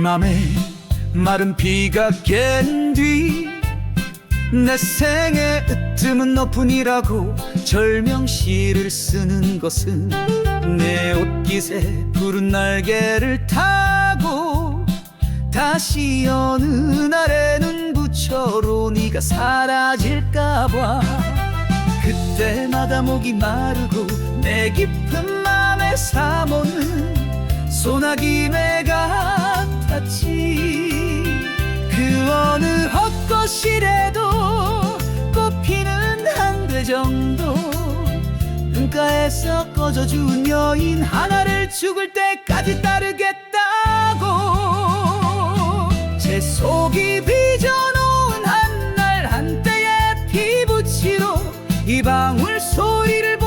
맘에 마른 비가 깬 뒤 내 생의 으뜸은 너뿐이라고 절명시를 쓰는 것은 내 옷깃에 푸른 날개를 타고 다시 어느 날에 눈 붙여로 네가 사라질까봐 그때마다 목이 마르고 내 깊은 맘에 사모는 소나기 매 헛것이라도 꽃피는 한 대 정도. 눈가에서 꺼져 준 여인 하나를 죽을 때까지 따르겠다고. 제 속이 빚어놓은 한 날 한때의 피부치로 이 방울 소리를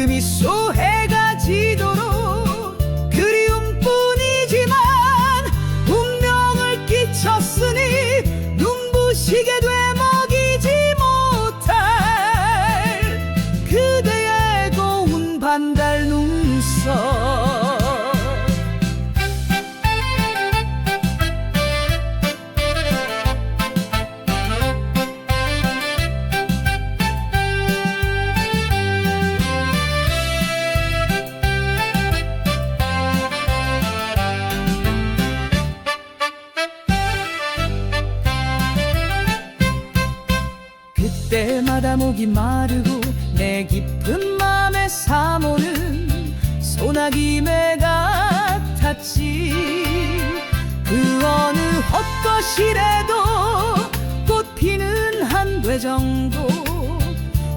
그 미소 해가 지도록 그리움뿐이지만 운명을 끼쳤으니 눈부시게 되먹이지 못할 그대의 고운 반달 눈썹 그때마다 목이 마르고 내 깊은 맘에 사모는 소나기 매 같았지. 그 어느 헛것이라도 꽃 피는 한돼 정도.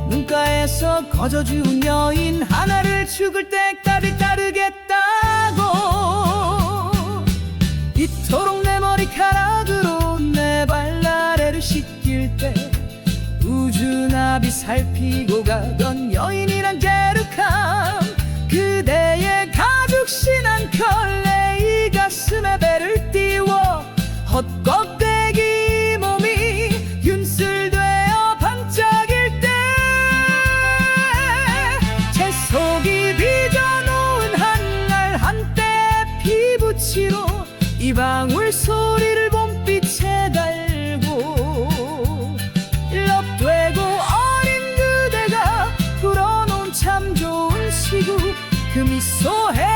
눈가에서 거저준 여인 하나를 죽을 때까지 따르겠다고. 이토록 내 머리카락으로 내 발나래를 씻길 때 우주나비 살피고 가던 여인이란 게르캄 어린 그대가